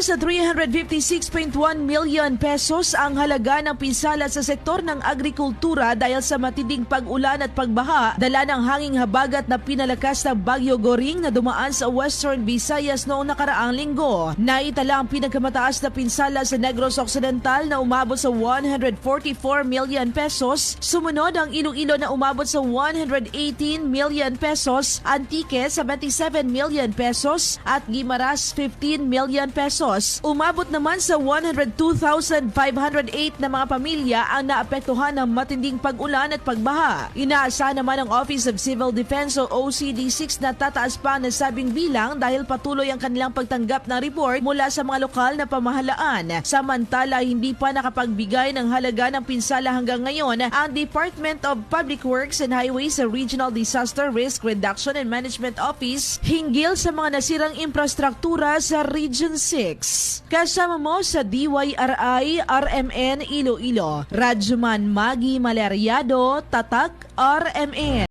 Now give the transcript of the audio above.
Nasa 356.1 million pesos ang halaga ng pinsala sa sektor ng agrikultura dahil sa matinding pag-ulan at pagbaha, dala ng hanging habagat na pinalakas ng Bagyo Goring na dumaan sa Western Visayas noong nakaraang linggo. Naitala ang pinakamataas na pinsala sa Negros Occidental na umabot sa 144 million pesos, sumunod ang Iloilo na umabot sa 118 million pesos, Antique 77 million pesos at Guimaras 15 million pesos. Umabot naman sa 102,508 na mga pamilya ang naapektuhan ng matinding pag-ulan at pagbaha. Inaasahan naman ng Office of Civil Defense o OCD6 na tataas pa ang nasabing bilang dahil patuloy ang kanilang pagtanggap ng report mula sa mga lokal na pamahalaan. Samantala, hindi pa nakapagbigay ng halaga ng pinsala hanggang ngayon ang Department of Public Works and Highways sa Regional Disaster Risk Reduction and Management Office hinggil sa mga nasirang infrastruktura sa Region 6. Kasama mo sa DYRI RMN Iloilo, Radyoman Magi Maleriado, Tatak RMN.